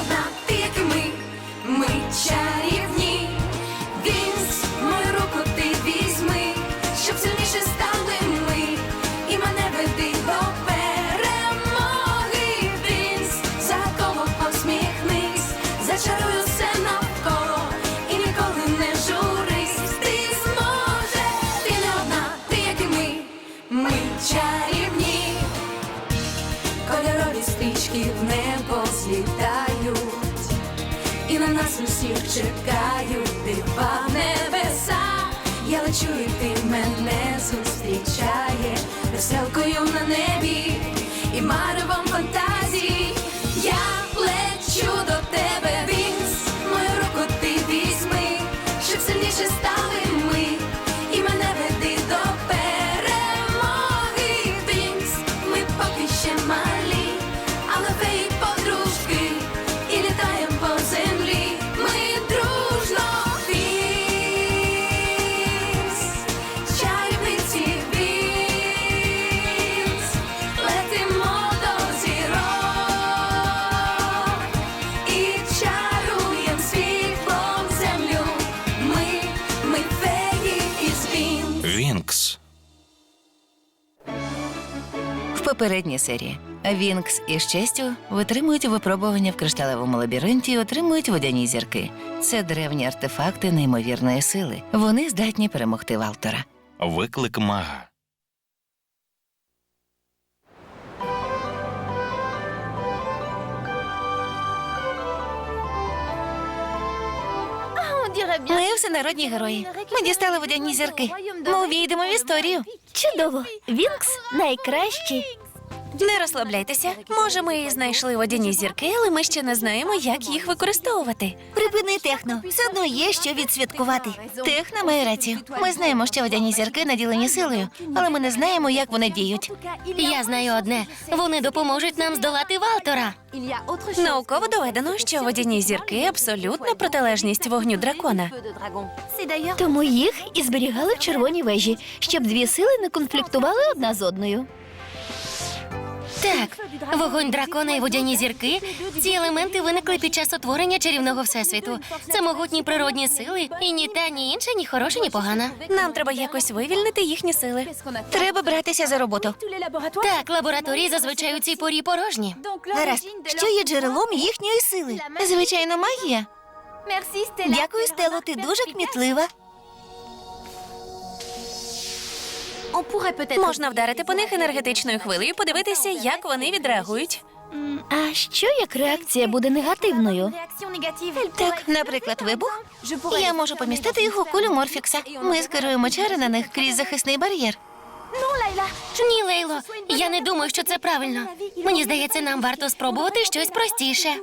одна, веселкою В попередній серії Вінкс і щастю витримують випробування в кришталевому лабіринті і отримують водяні зірки. Це древні артефакти неймовірної сили. Вони здатні перемогти Валтора. Виклик мага. Ми всенародні герої. Ми дістали водяні зірки. Ми увійдемо в історію. Чудово! Вінкс найкращий. Не розслабляйтеся. Може, ми і знайшли водяні зірки, але ми ще не знаємо, як їх використовувати. Припини техно. Все одно є що відсвяткувати. Техна має рацію. Ми знаємо, що водяні зірки наділені силою, але ми не знаємо, як вони діють. Я знаю одне: вони допоможуть нам здолати Валтора. Науково доведено, що водяні зірки абсолютна протилежність вогню дракона. Тому їх і зберігали в червоній вежі, щоб дві сили не конфліктували одна з одною. Так, вогонь дракона і водяні зірки. Ці елементи виникли під час утворення чарівного всесвіту. Це могутні природні сили, і ні та, ні інша, ні хороша, ні погана. Нам треба якось вивільнити їхні сили. Треба братися за роботу. Так, лабораторії зазвичай у цій порі порожні. Гаразд, що є джерелом їхньої сили? Звичайно, магія. Дякую, Стело, ти дуже кмітлива. Можна вдарити по них енергетичною хвилею подивитися, як вони відреагують. А що як реакція буде негативною? Так, наприклад, вибух. Я можу помістити їх у кулю Морфікса. Ми скеруємо чари на них крізь захисний бар'єр. Ні, Лейло, я не думаю, що це правильно. Мені здається, нам варто спробувати щось простіше.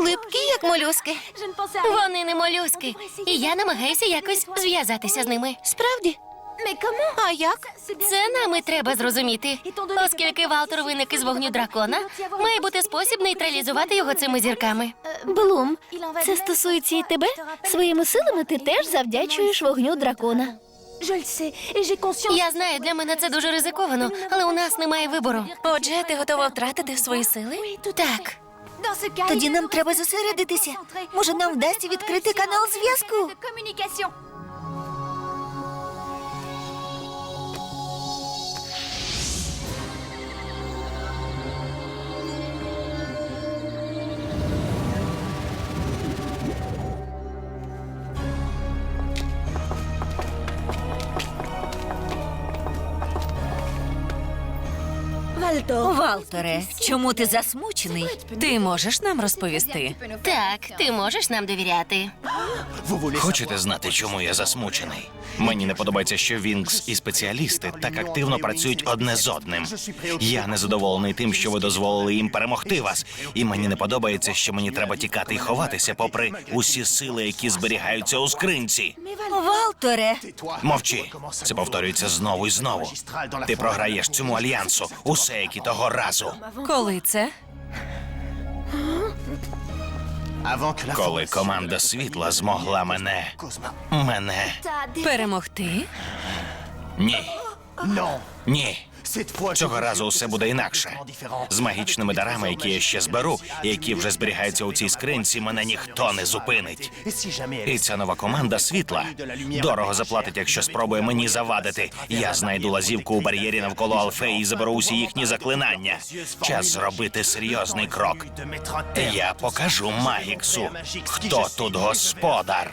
Липкі, як молюски. Вони не молюски, і я намагаюся якось зв'язатися з ними. Справді? А як? Це нам і треба зрозуміти. Оскільки Валтор виник із вогню дракона, має бути спосіб нейтралізувати його цими зірками. Блум, це стосується і тебе. Своїми силами ти теж завдячуєш вогню дракона. Я знаю, для мене це дуже ризиковано, але у нас немає вибору. Отже, ти готова втратити свої сили? Так, Тоді нам треба зосередитися. Може, нам вдасться відкрити канал зв'язку. Валтере, чому ти засмучений? Ти можеш нам розповісти? так, ти можеш нам довіряти. Хочете знати, чому я засмучений? Мені не подобається, що Вінкс і спеціалісти так активно працюють одне з одним. Я незадоволений тим, що ви дозволили їм перемогти вас. І мені не подобається, що мені треба тікати і ховатися, попри усі сили, які зберігаються у скринці. Валтере, Мовчи. Це повторюється знову і знову. Ти програєш цьому альянсу усе, як і того разу. Коли це? Коли команда світла змогла мене. Мене. Перемогти? Ні. Ні. Цього разу усе буде інакше. З магічними дарами, які я ще зберу, і які вже зберігаються у цій скринці, мене ніхто не зупинить. І ця нова команда світла дорого заплатить, якщо спробує мені завадити. Я знайду лазівку у бар'єрі навколо Алфеї і заберу усі їхні заклинання. Час зробити серйозний крок. Я покажу Магіксу, хто тут господар.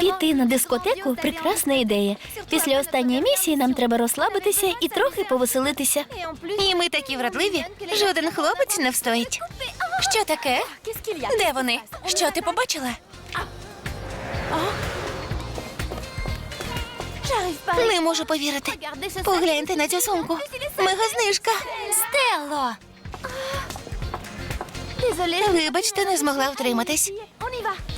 Піти на дискотеку прекрасна ідея. Після останньої місії нам треба розслабитися і трохи повеселитися. І ми такі вродливі. Жоден хлопець не встоїть. Що таке? Де вони? Що ти побачила? Не можу повірити. Погляньте на цю сумку. Мегазнижка. Стелло! Вибачте, не змогла втриматись.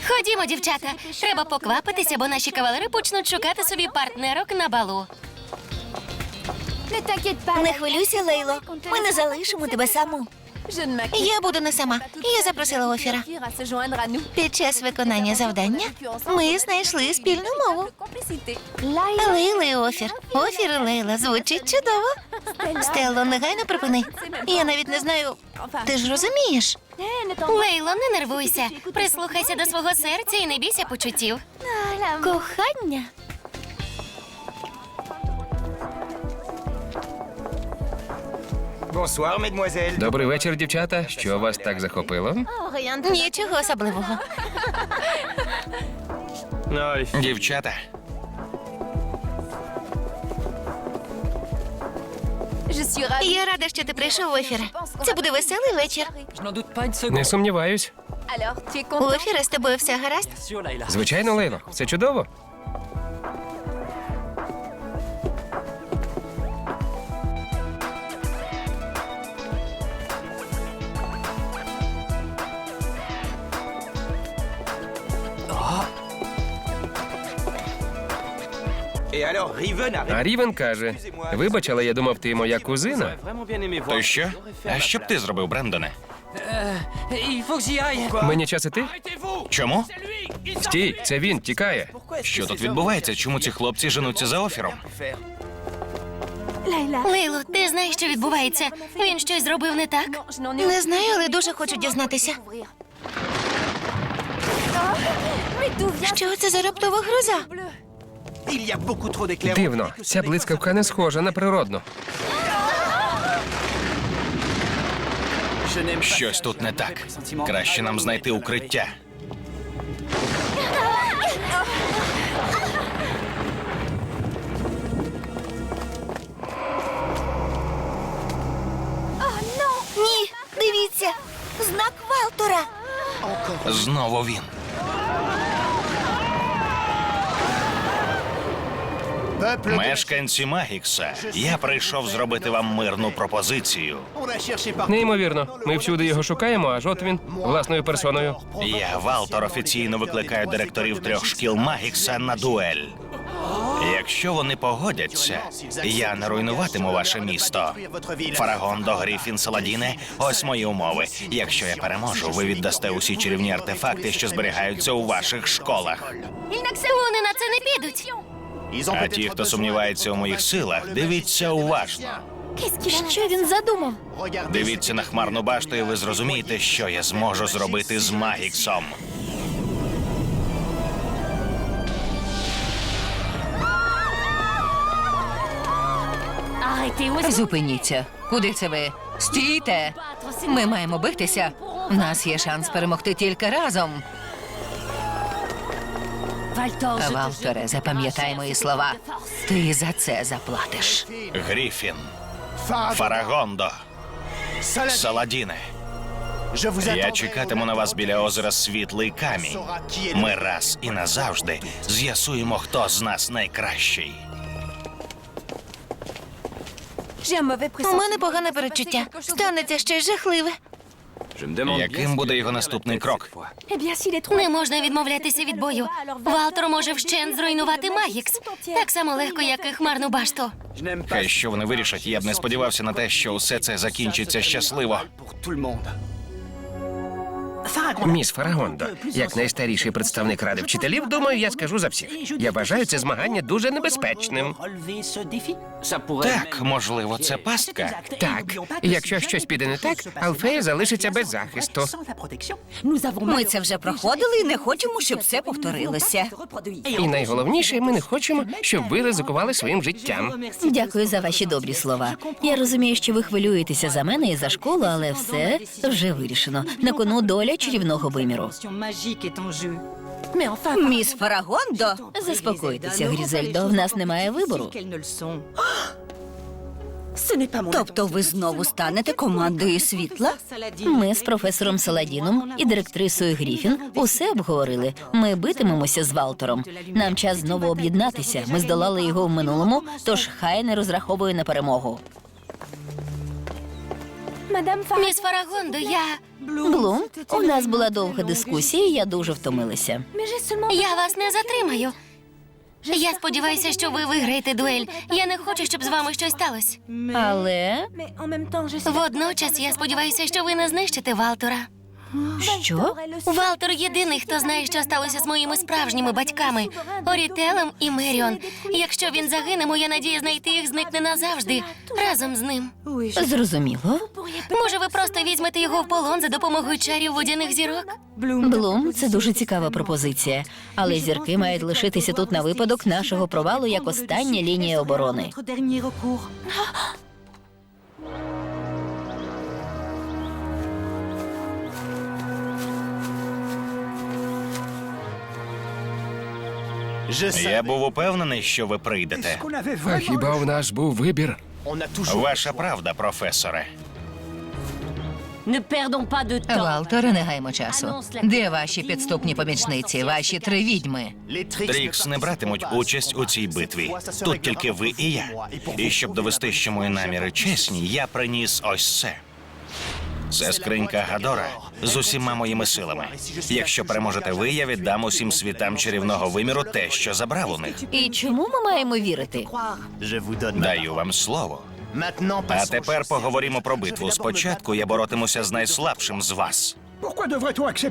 Ходімо, дівчата. Треба поквапитися, бо наші кавалери почнуть шукати собі партнерок на балу. Не хвилюйся, Лейло. Ми не залишимо тебе саму. Я буду не сама. Я запросила офіра. Під час виконання завдання ми знайшли спільну мову. Лейла і офір. Офір і Лейла звучить чудово. Стелло, негайно припини. Я навіть не знаю. Ти ж розумієш? Лейло, не нервуйся. Прислухайся до свого серця і не бійся почуттів. Кохання. Добрий вечір, дівчата. Що вас так захопило? Нічого особливого. Дівчата, Я рада, що ти прийшов офіре. Це буде веселий вечір. Не сумніваюсь. У офіра з тобою все гаразд? Звичайно, Лейло, все чудово. А Рівен каже: Вибач, але я думав, ти моя кузина. то що? А що б ти зробив, Брендоне? Мені час іти? Чому? Стій, це він тікає. Що тут відбувається? Чому ці хлопці женуться за офіром? Лейло, ти знаєш, що відбувається? Він щось зробив не так? Не знаю, але дуже хочу дізнатися. Що це за раптова гроза? Дивно, ця блискавка не схожа на природну. Щось тут не так. Краще нам знайти укриття. Ні, дивіться. Знак Валтора. Знову він. Мешканці Магікса, я прийшов зробити вам мирну пропозицію. Неймовірно, ми всюди його шукаємо, аж от він власною персоною. Я, Валтор, офіційно викликаю директорів трьох шкіл Магікса на дуель. Якщо вони погодяться, я не руйнуватиму ваше місто. Фарагондо, Гріфін, Саладіне, ось мої умови. Якщо я переможу, ви віддасте усі чарівні артефакти, що зберігаються у ваших школах. Вони на це не підуть. А ті, хто сумнівається у моїх силах, дивіться уважно. Що він задумав? Дивіться на хмарну башту, і ви зрозумієте, що я зможу зробити з Магіксом. Зупиніться. Куди це ви? Стійте! Ми маємо битися. У нас є шанс перемогти тільки разом. Валторе, запам'ятай мої слова. Ти за це заплатиш. Гріфін, Фарагондо, Саладіне. Я чекатиму на вас біля озера Світлий Камінь. Ми раз і назавжди з'ясуємо, хто з нас найкращий. У мене погане перечуття. Станеться щось жахливе. Яким буде його наступний крок? Не можна відмовлятися від бою. Валтор може вщент зруйнувати Магікс. Так само легко, як і хмарну башту. Хай що вони вирішать, я б не сподівався на те, що усе це закінчиться щасливо. Міс Фарагондо, як найстаріший представник ради вчителів, думаю, я скажу за всіх. Я вважаю це змагання дуже небезпечним. Так, можливо, це пастка. Так, якщо щось піде не так, Алфея залишиться без захисту. Ми це вже проходили і не хочемо, щоб це повторилося. І найголовніше, ми не хочемо, щоб ви ризикували своїм життям. Дякую за ваші добрі слова. Я розумію, що ви хвилюєтеся за мене і за школу, але все вже вирішено. На кону доля чарівного виміру. Міс Фарагондо, Заспокойтеся, Грізельдо. В нас немає вибору. тобто ви знову станете командою світла? Ми з професором Саладіном і директрисою Гріфін усе обговорили. Ми битимемося з Валтором. Нам час знову об'єднатися. Ми здолали його в минулому, тож хай не розраховує на перемогу. Міс Фарагондо, я. Блум, у нас була довга дискусія. і Я дуже втомилася. Я вас не затримаю. Я сподіваюся, що ви виграєте дуель. Я не хочу, щоб з вами щось сталося. Але Водночас я сподіваюся, що ви не знищите Валтора. Що? Валтор єдиний, хто знає, що сталося з моїми справжніми батьками Орітелем і Меріон. Якщо він загине, моя надія знайти їх зникне назавжди разом з ним. Зрозуміло. Може, ви просто візьмете його в полон за допомогою чарів водяних зірок? Блум, це дуже цікава пропозиція. Але зірки мають лишитися тут на випадок нашого провалу як остання лінія оборони. Я був упевнений, що ви прийдете. А хіба в нас був вибір? Ваша правда, професоре. Валторе, не гаймо часу. Де ваші підступні помічниці, ваші три відьми? Трікс не братимуть участь у цій битві. Тут тільки ви і я. І щоб довести, що мої наміри чесні, я приніс ось це. Це скринька Гадора з усіма моїми силами. Якщо переможете ви, я віддам усім світам чарівного виміру те, що забрав у них. І чому ми маємо вірити? Даю вам слово. А тепер поговоримо про битву. Спочатку я боротимуся з найслабшим з вас.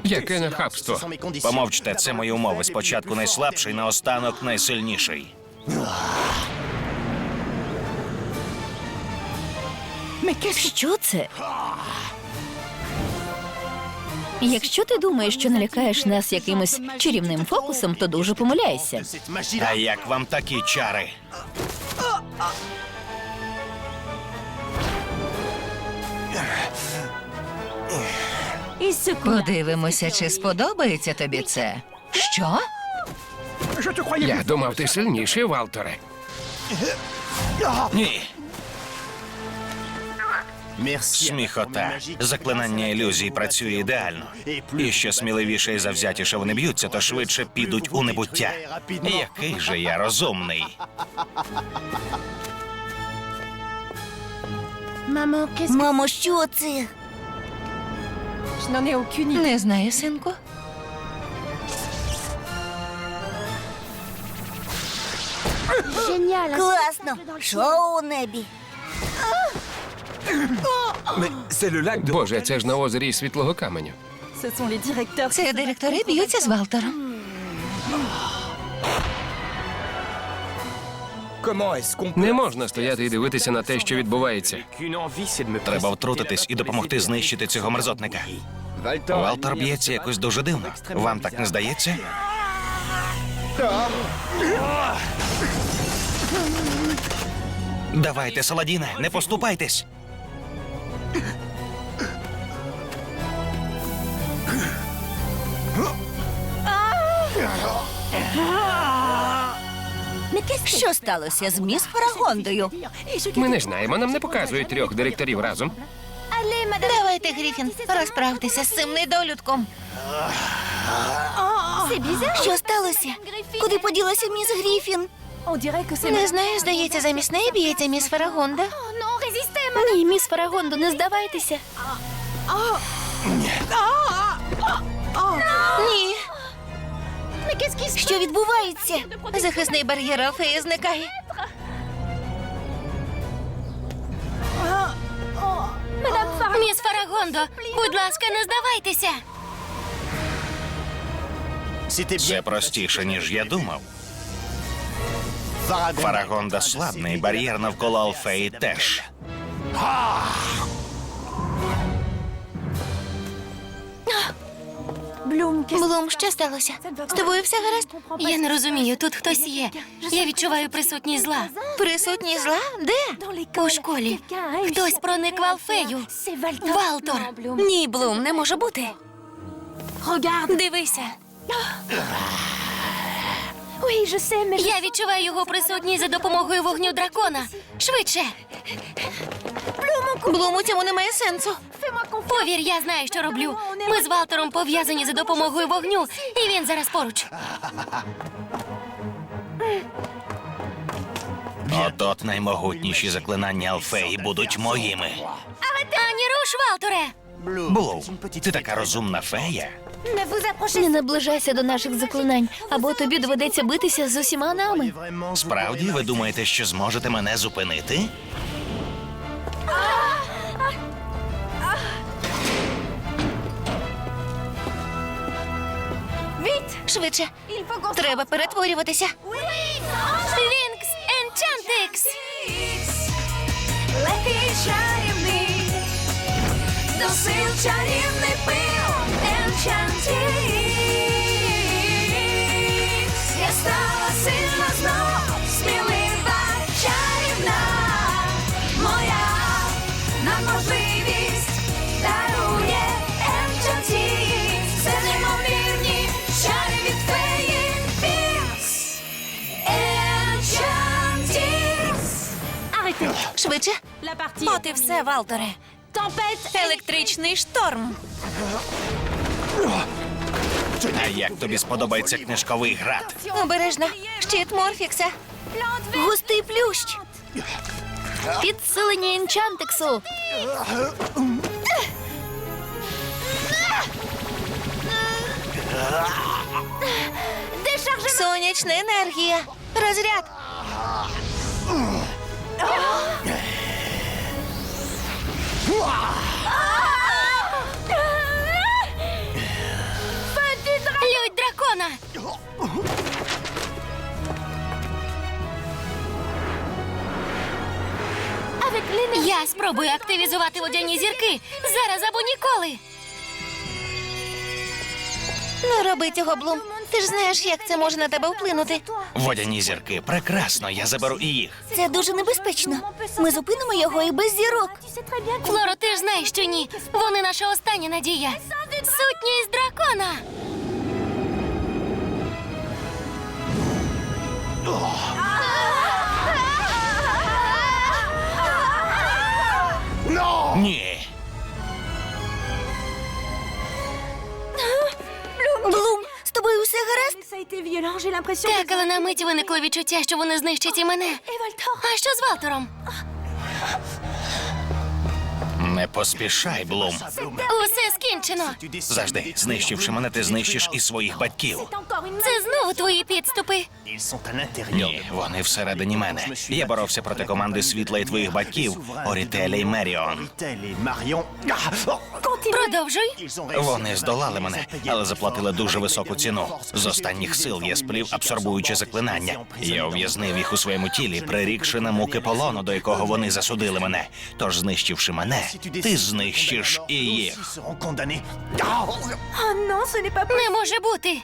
Яке нахабство? Помовчте, це мої умови. Спочатку найслабший, наостанок найсильніший. Що це? Якщо ти думаєш, що налякаєш нас якимось чарівним фокусом, то дуже помиляєшся. А як вам такі чари? Подивимося, чи сподобається тобі це. Що? Я думав, ти сильніший, Валторе. Ні. Сміхота. Заклинання ілюзій працює ідеально. І що сміливіше і завзятіше вони б'ються, то швидше підуть у небуття. Який же я розумний. Мамо, що це? Не знаю, синку. Класно! Шоу у небі. Боже, це ж на озері світлого каменю. Це директори б'ються з Валтором. Не можна стояти і дивитися на те, що відбувається. Треба втрутитись і допомогти знищити цього мерзотника. Валтор б'ється якось дуже дивно. Вам так не здається? Давайте, Саладіне, не поступайтесь. Що сталося з міс Фарагондою? Ми не знаємо, нам не показують трьох директорів разом. Давайте, Гріфін, розправтеся з цим недолюдком. Що сталося? Куди поділася міс Гріфін? Не знаю, здається, замість неї б'ється міс Фарагонда. Ні, міс Фарагондо, не здавайтеся. Ні, Що відбувається? захисний бар'єр Алфеї зникає. Міс Фарагондо, будь ласка, не здавайтеся. Це простіше, ніж я думав. Фарагонда слабний, бар'єр навколо Алфеї теж. Блум, що сталося? З тобою все гаразд? Я не розумію, тут хтось є. Я відчуваю присутність зла. Присутній зла? Де? У школі. Хтось проник в Алфею. Валтор. Ні, Блум, не може бути. Дивися. Я відчуваю його присутність за допомогою вогню дракона. Швидше. Блум, у цьому немає сенсу. Повір, я знаю, що роблю. Ми з Валтором пов'язані за допомогою вогню, і він зараз поруч. От-от наймогутніші заклинання Алфеї будуть моїми. Ані руш, Валторе! Блу, ти така розумна фея. Не наближайся до наших заклинань, або тобі доведеться битися з усіма нами. Справді, ви думаєте, що зможете мене зупинити? Швидше. Треба перетворюватися. Вінкс Енчантикс! Легкий чарівний, до сил чарівний пил Енчантікс. Енчантікс. От і все, Валторе. Електричний шторм. А як тобі сподобається книжковий град? Обережно. Щит Морфікса. Густий плющ. Підсилення енчантиксу. Сонячна енергія. Розряд. Лють дракона! Я спробую активізувати водяні зірки зараз або ніколи. Не роби цього, Блум. Ти ж знаєш, як це може на тебе вплинути. Водяні зірки, прекрасно, я заберу і їх. Це дуже небезпечно. Ми зупинимо його і без зірок. Флоро, ти ж знаєш, що ні. Вони наша остання надія. Сутність дракона. Ні. Так, але на мить виникло відчуття, що вони знищать і мене. А що з Валтором? Не поспішай, Блум. Усе скінчено. Завжди, знищивши мене, ти знищиш і своїх батьків. Це знову твої підступи. Ні, вони всередині мене. Я боровся проти команди світла і твоїх батьків, Орітеля і Меріон. Продовжуй. Вони здолали мене, але заплатили дуже високу ціну. З останніх сил я сплів абсорбуюче заклинання. Я ув'язнив їх у своєму тілі, прирікши на муки полону, до якого вони засудили мене. Тож, знищивши мене, ти знищиш і їх. Не може бути.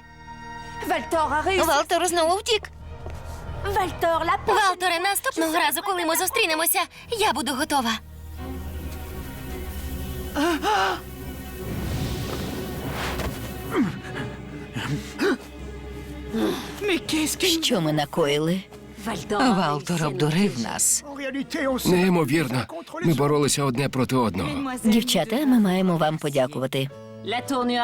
Валтор знову втік. Валторе, наступного разу, коли ми зустрінемося, я буду готова. Що ми накоїли? Валтор обдурив нас. Неймовірно. Ми боролися одне проти одного. Дівчата, ми маємо вам подякувати.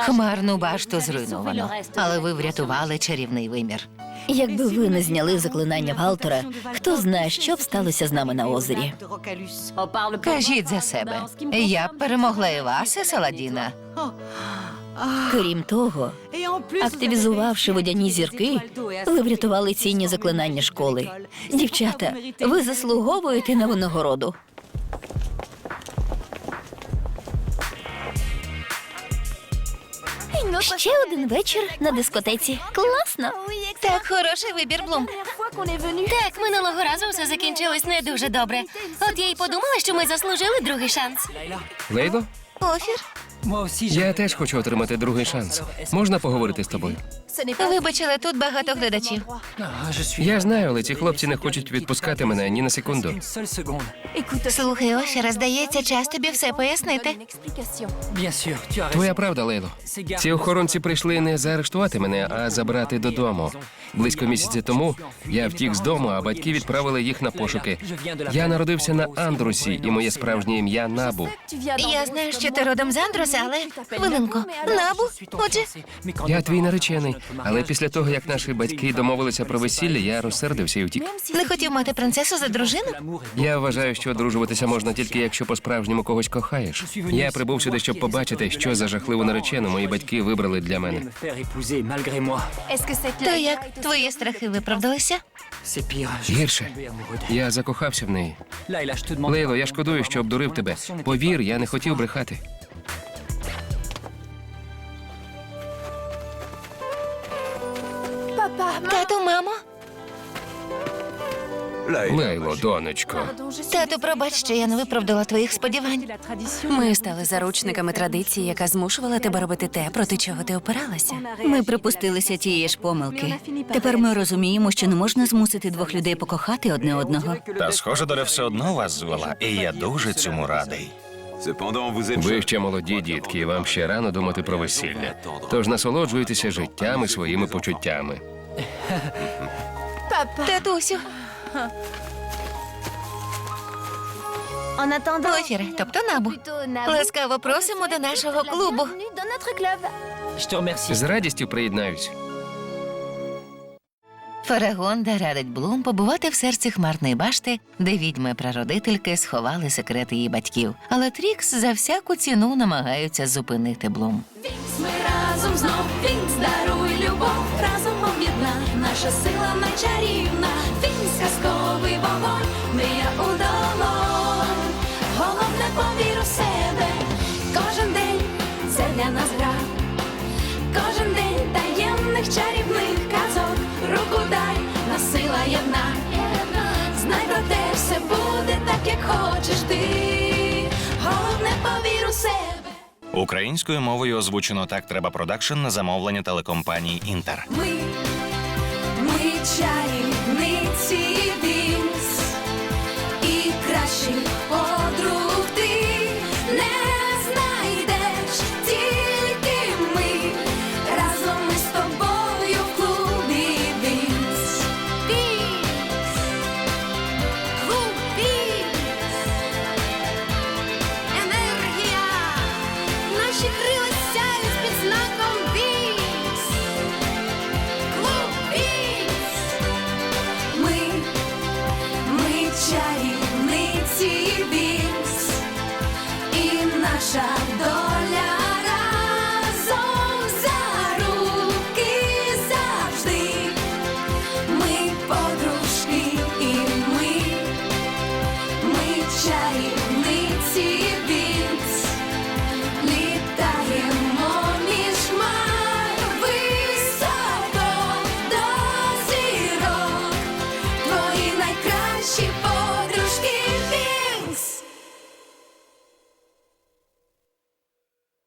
Хмарну башту зруйновано, але ви врятували чарівний вимір. Якби ви не зняли заклинання Валтора, хто знає, що б сталося з нами на озері. Кажіть за себе. Я б перемогла і вас, і Саладіна. Крім того, активізувавши водяні зірки, ви врятували цінні заклинання школи. Дівчата, ви заслуговуєте на винагороду. Ще один вечір на дискотеці. Класно. Так, хороший вибір, Блум. Так, минулого разу все закінчилось не дуже добре. От я й подумала, що ми заслужили другий шанс. Лейло, Офір. Я теж хочу отримати другий шанс. Можна поговорити з тобою? Вибач, але тут багато глядачів. Я знаю, але ці хлопці не хочуть відпускати мене ні на секунду. Слухай, Офіра, здається, час тобі все пояснити. Твоя правда, Лейло. Ці охоронці прийшли не заарештувати мене, а забрати додому. Близько місяця тому я втік з дому, а батьки відправили їх на пошуки. Я народився на Андрусі, і моє справжнє ім'я Набу. Я знаю, що ти родом з Але хвилинку. Набу, отже, Я твій наречений. Але після того, як наші батьки домовилися про весілля, я розсердився і втік. не хотів мати принцесу за дружину? Я вважаю, що одружуватися можна тільки якщо по-справжньому когось кохаєш. Я прибув сюди, щоб побачити, що за жахливу наречену мої батьки вибрали для мене. То як твої страхи виправдалися? Гірше. Я закохався в неї. Лейло, я шкодую, що обдурив тебе. Повір, я не хотів брехати. Лейло, донечко. Тату, пробач, що я не виправдала твоїх сподівань. Ми стали заручниками традиції, яка змушувала тебе робити те, проти чого ти опиралася. Ми припустилися тієї ж помилки. Тепер ми розуміємо, що не можна змусити двох людей покохати одне одного. Та схоже, доля все одно вас звела, і я дуже цьому радий. Ви ще молоді дітки, і вам ще рано думати про весілля. Тож насолоджуйтеся життям і своїми почуттями. Татусю. Офіре, тобто набу. Ласкаво просимо до нашого клубу. З радістю приєднаюсь. Фарагонда радить Блум побувати в серці хмарної башти, де відьми-прародительки сховали секрети її батьків. Але Трікс за всяку ціну намагаються зупинити Блум. Ми разом знов Вінкс даруй любов, разом об'єдна наша сила найчарівна. Вінкс казковий вогонь, мрія у долонь. Головне повір у себе, кожен день це для нас гра. Як хочеш ти. Головне повір у себе. Українською мовою озвучено так треба продакшн на замовлення телекомпанії Інтер. Ми, ми чарівниці